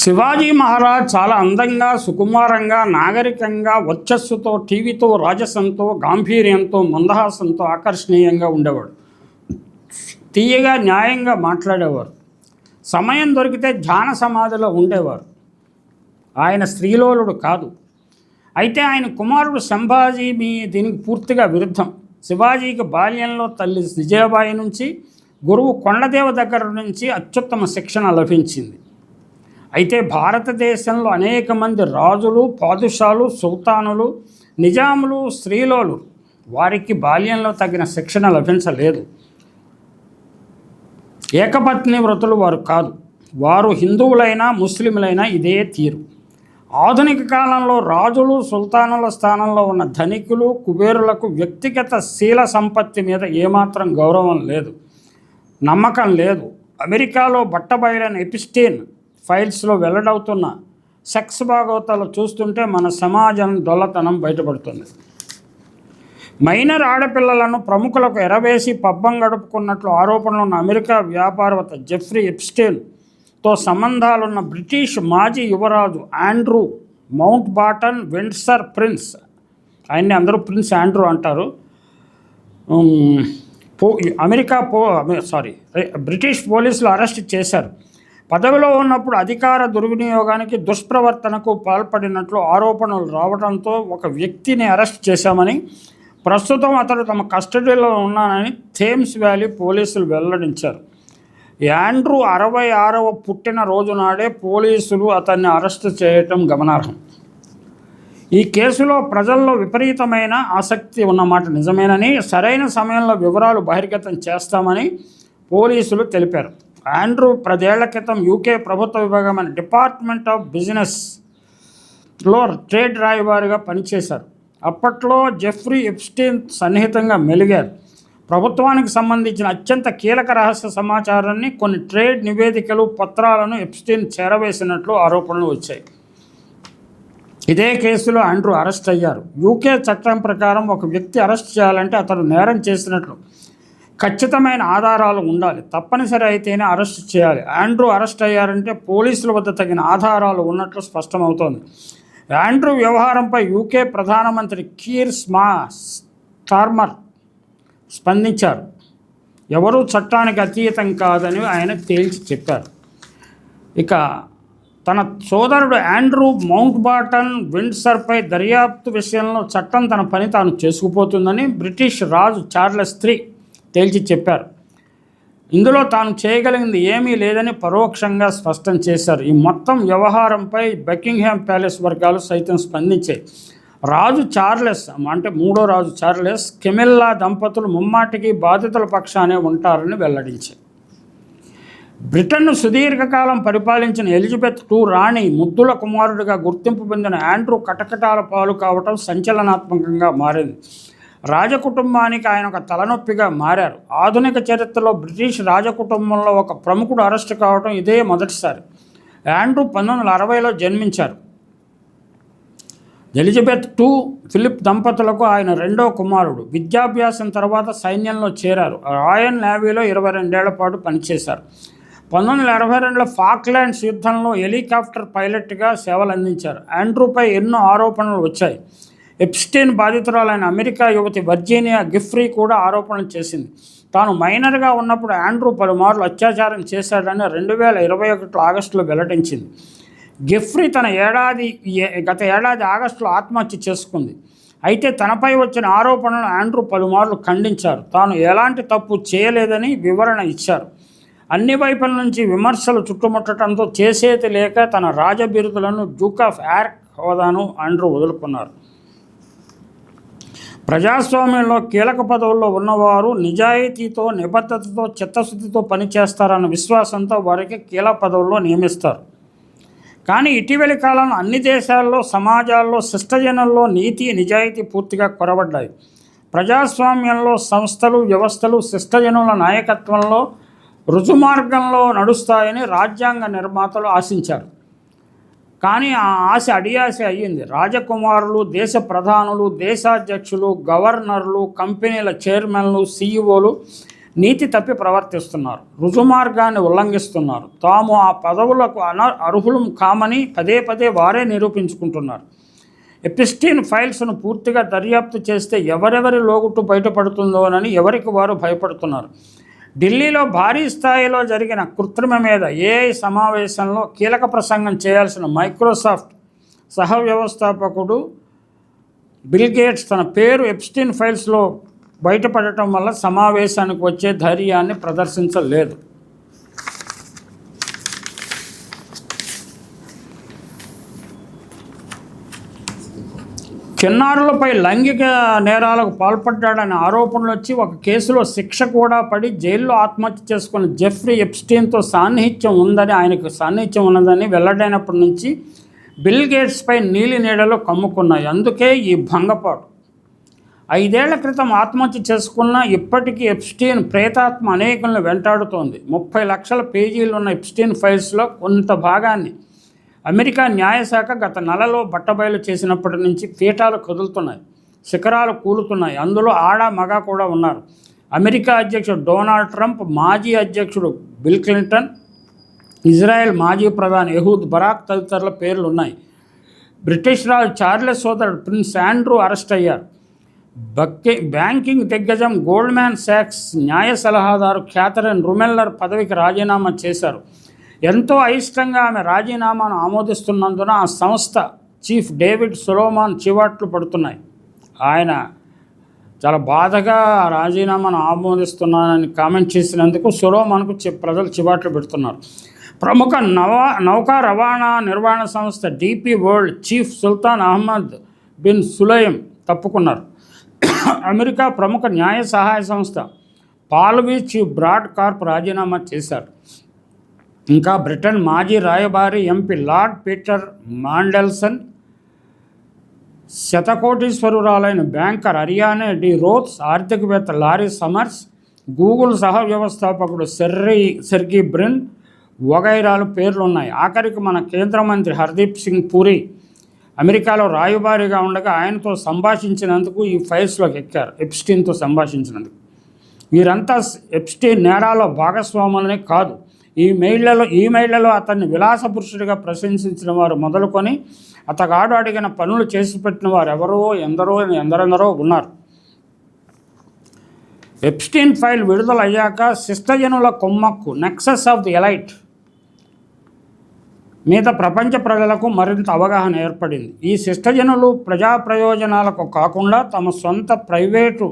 శివాజీ మహారాజ్ చాలా అందంగా సుకుమారంగా నాగరికంగా వర్చస్సుతో టీవీతో రాజసంతో గాంభీర్యంతో మందహాసంతో ఆకర్షణీయంగా ఉండేవాడు. తీయగా న్యాయంగా మాట్లాడేవారు. సమయం దొరికితే ధ్యాన సమాధిలో ఉండేవారు. ఆయన స్త్రీలోలుడు కాదు. అయితే ఆయన కుమారుడు సంభాజీ మీ దీనికి పూర్తిగా విరుద్ధం. శివాజీకి బాల్యంలో తల్లి విజయబాయి నుంచి గురువు కొండదేవ దగ్గర నుంచి అత్యుత్తమ శిక్షణ లభించింది. అయితే భారతదేశంలో అనేక మంది రాజులు పాదుషాలు సుల్తానులు నిజాములు స్త్రీలోలు వారికి బాల్యంలో తగిన శిక్షణ లభించలేదు. ఏకపత్ని వ్రతులు వారు కాదు. వారు హిందువులైనా ముస్లింలైనా ఇదే తీరు. ఆధునిక కాలంలో రాజులు సుల్తానుల స్థానంలో ఉన్న ధనికులు కుబేరులకు వ్యక్తిగత శీల సంపత్తి మీద ఏమాత్రం గౌరవం లేదు నమ్మకం లేదు. అమెరికాలో బట్టబయలైన ఎపిస్టీన్ ఫైల్స్లో వెల్లడవుతున్న సెక్స్ భాగవతాలు చూస్తుంటే మన సమాజం దొల్లతనం బయటపడుతుంది. మైనర్ ఆడపిల్లలను ప్రముఖులకు ఎరవేసి పబ్బం గడుపుకున్నట్లు ఆరోపణలు ఉన్న అమెరికా వ్యాపారవేత్త జెఫ్రీ ఎప్స్టేన్తో సంబంధాలున్న బ్రిటిష్ మాజీ యువరాజు Andrew Mountbatten Windsor prince. ఆయన్ని అందరూ ప్రిన్స్ ఆండ్రూ అంటారు. పో అమెరికా పో సారీ బ్రిటిష్ పోలీసులు అరెస్ట్ చేశారు. పదవిలో ఉన్నప్పుడు అధికార దుర్వినియోగానికి దుష్ప్రవర్తనకు పాల్పడినట్లు ఆరోపణలు రావడంతో ఒక వ్యక్తిని అరెస్ట్ చేశామని ప్రస్తుతం అతడు తమ కస్టడీలో ఉన్నానని థేమ్స్ వ్యాలీ పోలీసులు వెల్లడించారు. యాండ్రూ అరవై ఆరవ పుట్టిన రోజు నాడే పోలీసులు అతన్ని అరెస్ట్ చేయటం గమనార్హం. ఈ కేసులో ప్రజల్లో విపరీతమైన ఆసక్తి ఉన్నమాట నిజమేనని సరైన సమయంలో వివరాలు బహిర్గతం చేస్తామని పోలీసులు తెలిపారు. ఆండ్రూ పదేళ్ళ క్రితం యూకే ప్రభుత్వ విభాగమైన డిపార్ట్మెంట్ ఆఫ్ బిజినెస్లో ట్రేడ్ రాయబారిగా పనిచేశారు. అప్పట్లో జెఫ్రీ ఎప్స్టీన్ సన్నిహితంగా మెలిగారు. ప్రభుత్వానికి సంబంధించిన అత్యంత కీలక రహస్య సమాచారాన్ని కొన్ని ట్రేడ్ నివేదికలు పత్రాలను ఎప్స్టీన్ చేరవేసినట్లు ఆరోపణలు వచ్చాయి. ఇదే కేసులో ఆండ్రూ అరెస్ట్ అయ్యారు. యూకే చట్టం ప్రకారం ఒక వ్యక్తి అరెస్ట్ చేయాలంటే అతను నేరం చేసినట్లు ఖచ్చితమైన ఆధారాలు ఉండాలి. తప్పనిసరి అయితేనే అరెస్ట్ చేయాలి. ఆండ్రూ అరెస్ట్ అయ్యారంటే పోలీసుల వద్ద తగిన ఆధారాలు ఉన్నట్లు స్పష్టమవుతోంది. ఆండ్రూ వ్యవహారంపై యూకే ప్రధానమంత్రి కీర్ స్మా స్టార్మర్ స్పందించారు. ఎవరూ చట్టానికి అతీతం కాదని ఆయన తేల్చి చెప్పారు. ఇక తన సోదరుడు ఆండ్రూ మౌంట్ బాటన్ విండ్సర్పై దర్యాప్తు విషయంలో చట్టం తన పని తాను చేసుకుపోతుందని బ్రిటిష్ రాజు చార్లెస్ త్రీ తేల్చి చెప్పారు. ఇందులో తాను చేయగలిగింది ఏమీ లేదని పరోక్షంగా స్పష్టం చేశారు. ఈ మొత్తం వ్యవహారంపై బకింగ్హామ్ ప్యాలెస్ వర్గాలు సైతం స్పందించాయి. రాజు చార్లెస్ అంటే మూడో రాజు చార్లెస్ కెమిల్లా దంపతులు ముమ్మాటికి బాధితుల పక్షానే ఉంటారని వెల్లడించాయి. బ్రిటన్ను సుదీర్ఘకాలం పరిపాలించిన ఎలిజబెత్ టూ రాణి ముద్దుల కుమారుడిగా గుర్తింపు పొందిన ఆండ్రూ కటకటాల పాలు కావటం సంచలనాత్మకంగా మారింది. రాజకుటుంబానికి ఆయన ఒక తలనొప్పిగా మారారు. ఆధునిక చరిత్రలో బ్రిటిష్ రాజకుటుంబంలో ఒక ప్రముఖుడు అరెస్ట్ కావడం ఇదే మొదటిసారి. ఆండ్రూ పంతొమ్మిది వందల అరవైలో జన్మించారు. ఎలిజబెత్ టూ ఫిలిప్ దంపతులకు ఆయన రెండో కుమారుడు. విద్యాభ్యాసం తర్వాత సైన్యంలో చేరారు. రాయల్ నేవీలో ఇరవై రెండేళ్ళ పాటు పనిచేశారు. పంతొమ్మిది వందల అరవై రెండులో ఫాక్లాండ్స్ యుద్ధంలో హెలికాప్టర్ పైలట్గా సేవలు అందించారు ఆండ్రూపై ఎన్నో ఆరోపణలు వచ్చాయి. ఎప్స్టీన్ బాధితురాలైన అమెరికా యువతి వర్జీనియా గిఫ్రీ కూడా ఆరోపణలు చేసింది. తాను మైనర్గా ఉన్నప్పుడు ఆండ్రూ పలుమార్లు అత్యాచారం చేశాడని రెండు వేల ఇరవై ఒకటిలో ఆగస్టులో వెల్లడించింది. గిఫ్రీ తన ఏడాది ఏ- గత ఏడాది ఆగస్టులో ఆత్మహత్య చేసుకుంది. అయితే తనపై వచ్చిన ఆరోపణలు ఆండ్రూ పలుమార్లు ఖండించారు. తాను ఎలాంటి తప్పు చేయలేదని వివరణ ఇచ్చారు. అన్ని వైపుల నుంచి విమర్శలు చుట్టుముట్టడంతో చేసేది లేక తన రాజబిరుదులను డ్యూక్ ఆఫ్ యార్క్ హోదాను ఆండ్రూ వదులుకున్నారు. ప్రజాస్వామ్యంలో కీలక పదవుల్లో ఉన్నవారు నిజాయితీతో నిబద్ధతతో చిత్తశుద్ధితో పనిచేస్తారన్న విశ్వాసంతో వారికి కీలక పదవుల్లో నియమిస్తారు. కానీ ఇటీవలి కాలంలో అన్ని దేశాల్లో సమాజాల్లో శిష్టజనుల్లో నీతి నిజాయితీ పూర్తిగా కొరబడ్డాయి ప్రజాస్వామ్యంలో సంస్థలు వ్యవస్థలు శిష్టజనుల నాయకత్వంలో రుజుమార్గంలో నడుస్తాయని రాజ్యాంగ నిర్మాతలు ఆశించారు. కానీ ఆ ఆశ అడియాశ అయ్యింది. రాజకుమారులు దేశ ప్రధానులు దేశాధ్యక్షులు గవర్నర్లు కంపెనీల చైర్మన్లు సీఈఓలు నీతి తప్పి ప్రవర్తిస్తున్నారు. రుజుమార్గాన్ని ఉల్లంఘిస్తున్నారు. తాము ఆ పదవులకు అన అర్హులు కామని పదే పదే వారే నిరూపించుకుంటున్నారు. ఎపిస్టీన్ ఫైల్స్ను పూర్తిగా దర్యాప్తు చేస్తే ఎవరెవరి లోగుట్టు బయటపడుతుందోనని ఎవరికి వారు భయపడుతున్నారు. ఢిల్లీలో భారీ స్థాయిలో జరిగిన కృత్రిమ మీద ఏఐ సమావేశంలో కీలక ప్రసంగం చేయాల్సిన మైక్రోసాఫ్ట్ సహ వ్యవస్థాపకుడు బిల్ గేట్స్ తన పేరు ఎప్స్టీన్ ఫైల్స్లో బయటపడటం వల్ల సమావేశానికి వచ్చే ధైర్యాన్ని ప్రదర్శించలేదు. చిన్నారులపై లైంగిక నేరాలకు పాల్పడ్డాడనే ఆరోపణలు వచ్చి ఒక కేసులో శిక్ష కూడా పడి జైల్లో ఆత్మహత్య చేసుకున్న జెఫ్రీ ఎప్స్టీన్తో సాన్నిహిత్యం ఉందని ఆయనకు సాన్నిహిత్యం ఉన్నదని వెల్లడైనప్పటి నుంచి బిల్ గేట్స్పై నీలి నీడలు కమ్ముకున్నాయి. అందుకే ఈ భంగపాటు. ఐదేళ్ళ క్రితం ఆత్మహత్య చేసుకున్న ఇప్పటికీ ఎప్స్టీన్ ప్రేతాత్మ అనేకులను వెంటాడుతోంది. ముప్పై లక్షల పేజీలు ఉన్న ఎప్స్టీన్ ఫైల్స్లో కొంత భాగాన్ని అమెరికా న్యాయశాఖ గత నెలలో బట్టబయలు చేసినప్పటి నుంచి పీఠాలు కదులుతున్నాయి శిఖరాలు కూలుతున్నాయి. అందులో ఆడ మగ కూడా ఉన్నారు. అమెరికా అధ్యక్షుడు డొనాల్డ్ ట్రంప్ మాజీ అధ్యక్షుడు బిల్ క్లింటన్ ఇజ్రాయెల్ మాజీ ప్రధాని ఎహూద్ బరాక్ తదితరుల పేర్లు ఉన్నాయి బ్రిటిష్ రాజు చార్లెస్ సోదరుడు ప్రిన్స్ ఆండ్రూ అరెస్ట్ అయ్యారు. బక్కి బ్యాంకింగ్ దిగ్గజం గోల్డ్మ్యాన్ శాక్స్ న్యాయ సలహాదారు క్యాథరిన్ రుమెల్లర్ పదవికి రాజీనామా చేశారు. ఎంతో అయిష్టంగా ఆమె రాజీనామాను ఆమోదిస్తున్నందున ఆ సంస్థ చీఫ్ డేవిడ్ సులోమాన్ చివాట్లు పడుతున్నాయి. ఆయన చాలా బాధగా రాజీనామాను ఆమోదిస్తున్నానని కామెంట్ చేసినందుకు సులోమాన్కు ప్రజలు చివాట్లు పెడుతున్నారు. ప్రముఖ నవా నౌకా రవాణా నిర్వహణ సంస్థ DP world chief Sultan Ahmed bin Sulayem తప్పుకున్నారు. America ప్రముఖ న్యాయ సహాయ సంస్థ పాల్వీ చీఫ్ బ్రాడ్ కార్ప్ రాజీనామా చేశారు. ఇంకా బ్రిటన్ మాజీ రాయబారి ఎంపీ లార్డ్ పీటర్ మాండెల్సన్ శతకోటీశ్వరురాలైన బ్యాంకర్ అరియానే డి రోత్స్ ఆర్థికవేత్త లారీ సమర్స్ గూగుల్ సహ వ్యవస్థాపకుడు సెర్రీ సెర్గీ బ్రిన్ వగైరాలు పేర్లున్నాయి ఆఖరికి మన కేంద్ర మంత్రి హర్దీప్ సింగ్ పూరి అమెరికాలో రాయబారిగా ఉండగా ఆయనతో సంభాషించినందుకు ఈ ఫైల్స్లోకి ఎక్కారు. ఎప్స్టీన్తో సంభాషించినందుకు. వీరంతా ఎప్స్టీన్ నేరాల్లో భాగస్వాములనే కాదు. ఈ మెయిళ్ళలో ఈ అతన్ని విలాస పురుషుడిగా ప్రశంసించిన వారు మొదలుకొని అతగాడు అడిగిన పనులు చేసి పెట్టిన వారు ఎవరో ఎందరో ఎందరెందరో ఉన్నారు. ఎప్స్టీన్ ఫైల్ విడుదలయ్యాక శిష్టజనుల కొమ్మక్కు నెక్సస్ ఆఫ్ ది ఎలైట్ మీద ప్రపంచ ప్రజలకు మరింత అవగాహన ఏర్పడింది. ఈ శిష్టజనులు ప్రజా ప్రయోజనాలకు కాకుండా తమ సొంత ప్రైవేటు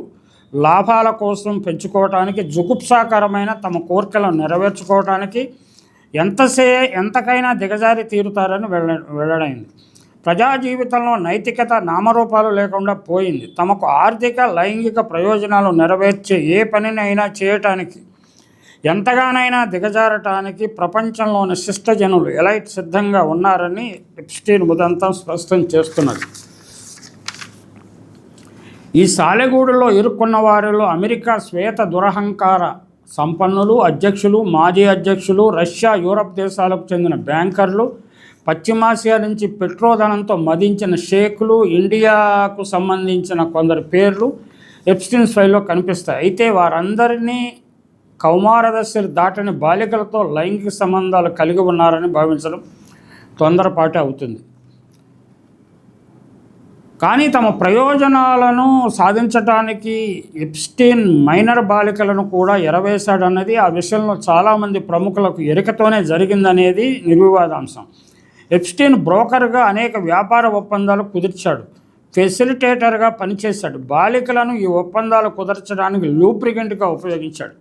లాభాల కోసం పెంచుకోవటానికి జుగుప్సాకరమైన తమ కోరికలను నెరవేర్చుకోవటానికి ఎంతసే ఎంతకైనా దిగజారి తీరుతారని వెళ్ళ వెల్లడైంది ప్రజా జీవితంలో నైతికత నామరూపాలు లేకుండా పోయింది. తమకు ఆర్థిక లైంగిక ప్రయోజనాలు నెరవేర్చే ఏ పనినైనా చేయటానికి ఎంతగానైనా దిగజారటానికి ప్రపంచంలోని శిష్టజనులు ఎలైట్ సిద్ధంగా ఉన్నారని ఎప్స్టీన్ ఉదంతం స్పష్టం చేస్తున్నది. ఈ సాలెగూడులో ఇరుక్కున్న వారిలో అమెరికా శ్వేత దురహంకార సంపన్నులు అధ్యక్షులు మాజీ అధ్యక్షులు రష్యా యూరప్ దేశాలకు చెందిన బ్యాంకర్లు పశ్చిమాసియా నుంచి పెట్రోధనంతో మదించిన షేకులు ఇండియాకు సంబంధించిన కొందరి పేర్లు ఎప్స్టిన్స్ ఫైల్లో కనిపిస్తాయి. అయితే వారందరినీ కౌమారదశలు దాటని బాలికలతో లైంగిక సంబంధాలు కలిగి ఉన్నారని భావించడం తొందరపాటు అవుతుంది. కానీ తమ ప్రయోజనాలను సాధించటానికి ఎప్స్టీన్ మైనర్ బాలికలను కూడా ఎరవేశాడన్నది ఆ విషయంలో చాలామంది ప్రముఖులకు ఎరికతోనే జరిగిందనేది నిర్వివాదాంశం. ఎప్స్టీన్ బ్రోకర్గా అనేక వ్యాపార ఒప్పందాలు కుదిర్చాడు. ఫెసిలిటేటర్గా పనిచేశాడు. బాలికలను ఈ ఒప్పందాలు కుదర్చడానికి లూప్రిగెంట్గా ఉపయోగించాడు.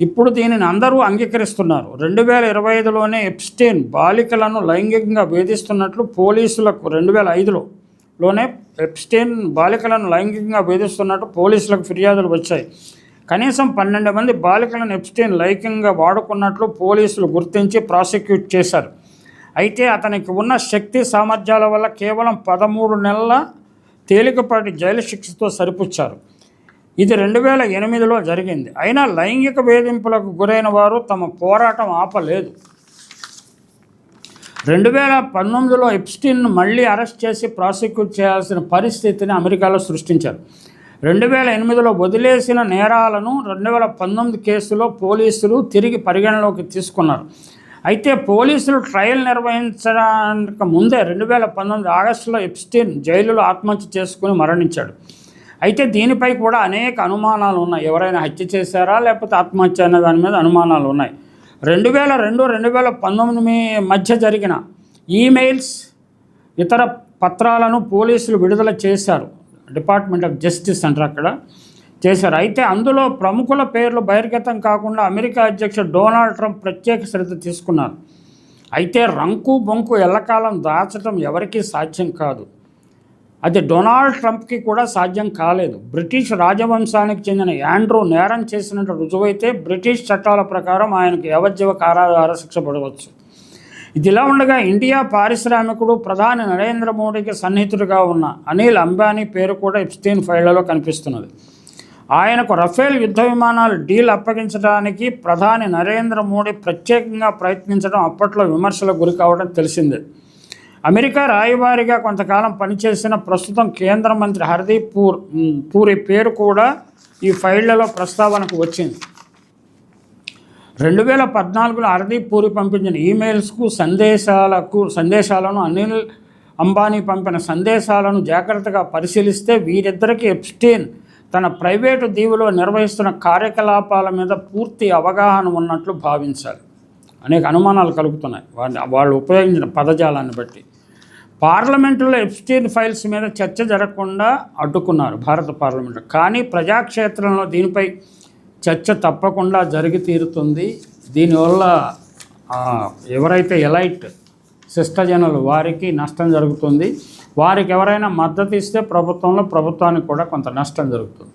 ఇప్పుడు దీనిని అందరూ అంగీకరిస్తున్నారు. రెండు వేల ఇరవై ఐదులోనే ఎప్స్టీన్ బాలికలను లైంగికంగా వేధిస్తున్నట్లు పోలీసులకు రెండు వేల ఐదులో లోనే ఎప్స్టైన్ బాలికలను లైంగికంగా వేధిస్తున్నట్టు పోలీసులకు ఫిర్యాదులు వచ్చాయి. కనీసం పన్నెండు మంది బాలికలను ఎప్స్టీన్ లైంగికంగా వాడుకున్నట్లు పోలీసులు గుర్తించి ప్రాసిక్యూట్ చేశారు. అయితే అతనికి ఉన్న శక్తి సామర్థ్యాల వల్ల కేవలం పదమూడు నెలల తేలికపాటి జైలు శిక్షతో సరిపుచ్చారు. ఇది రెండు వేల ఎనిమిదిలో జరిగింది. అయినా లైంగిక వేధింపులకు గురైన వారు తమ పోరాటం ఆపలేదు. రెండు వేల పంతొమ్మిదిలో ఎప్స్టిన్ను మళ్ళీ అరెస్ట్ చేసి ప్రాసిక్యూట్ చేయాల్సిన పరిస్థితిని అమెరికాలో సృష్టించారు. రెండు వేల ఎనిమిదిలో వదిలేసిన నేరాలను రెండు వేల పంతొమ్మిది కేసులో పోలీసులు తిరిగి పరిగణలోకి తీసుకున్నారు. అయితే పోలీసులు ట్రయల్ నిర్వహించడానికి ముందే రెండు వేల పంతొమ్మిది ఆగస్టులో ఎప్స్టిన్ జైలులో ఆత్మహత్య చేసుకుని మరణించాడు. అయితే దీనిపై కూడా అనేక అనుమానాలు ఉన్నాయి. ఎవరైనా హత్య చేశారా లేకపోతే ఆత్మహత్య అనే దాని మీద అనుమానాలు ఉన్నాయి. రెండు వేల రెండు రెండు వేల పంతొమ్మిది మధ్య జరిగిన ఈమెయిల్స్ ఇతర పత్రాలను పోలీసులు విడుదల చేశారు. డిపార్ట్మెంట్ ఆఫ్ జస్టిస్ అంటారు అక్కడ. చేశారు. అయితే అందులో ప్రముఖుల పేర్లు బహిర్గతం కాకుండా అమెరికా అధ్యక్షుడు డొనాల్డ్ ట్రంప్ ప్రత్యేక శ్రద్ధ తీసుకున్నారు. అయితే రంకు బొంకు ఎల్లకాలం దాచడం ఎవరికీ సాధ్యం కాదు. అది డొనాల్డ్ ట్రంప్కి కూడా సాధ్యం కాలేదు. బ్రిటిష్ రాజవంశానికి చెందిన యాండ్రూ నేరం చేసినట్టు రుజువైతే బ్రిటిష్ చట్టాల ప్రకారం ఆయనకు యావజ్జీవ కారాగార శిక్ష పడవచ్చు. ఇదిలా ఉండగా ఇండియా పారిశ్రామికుడు ప్రధాని నరేంద్ర మోడీకి సన్నిహితుడిగా ఉన్న అనిల్ అంబానీ పేరు కూడా ఇప్స్టీన్ ఫైళ్ళలో కనిపిస్తున్నది. ఆయనకు రఫేల్ యుద్ధ విమానాలు డీల్ అప్పగించడానికి ప్రధాని నరేంద్ర మోడీ ప్రత్యేకంగా ప్రయత్నించడం అప్పట్లో విమర్శలకు గురి కావడం తెలిసిందే. అమెరికా రాయబారిగా కొంతకాలం పనిచేసిన ప్రస్తుతం కేంద్ర మంత్రి హర్దీప్ పూర్ పూరి పేరు కూడా ఈ ఫైళ్ళలో ప్రస్తావనకు వచ్చింది. రెండు వేల పద్నాలుగులో హర్దీప్ పూరి పంపించిన ఈమెయిల్స్కు సందేశాలకు సందేశాలను అనిల్ అంబానీ పంపిన సందేశాలను జాగ్రత్తగా పరిశీలిస్తే వీరిద్దరికీ ఎప్స్టీన్ తన ప్రైవేటు దీవులో నిర్వహిస్తున్న కార్యకలాపాల మీద పూర్తి అవగాహన ఉన్నట్లు భావించాలి. అనేక అనుమానాలు కలుగుతున్నాయి. వాళ్ళు వాళ్ళు ఉపయోగించిన పదజాలాన్ని బట్టి. పార్లమెంటులో ఎప్స్టీన్ ఫైల్స్ మీద చర్చ జరగకుండా అడ్డుకున్నారు భారత పార్లమెంటు కానీ ప్రజాక్షేత్రంలో దీనిపై చర్చ తప్పకుండా జరిగి తీరుతుంది. దీనివల్ల ఎవరైతే ఎలైట్ శిష్టజనులు వారికి నష్టం జరుగుతుంది. వారికి ఎవరైనా మద్దతు ఇస్తే ప్రభుత్వంలో ప్రభుత్వానికి కూడా కొంత నష్టం జరుగుతుంది.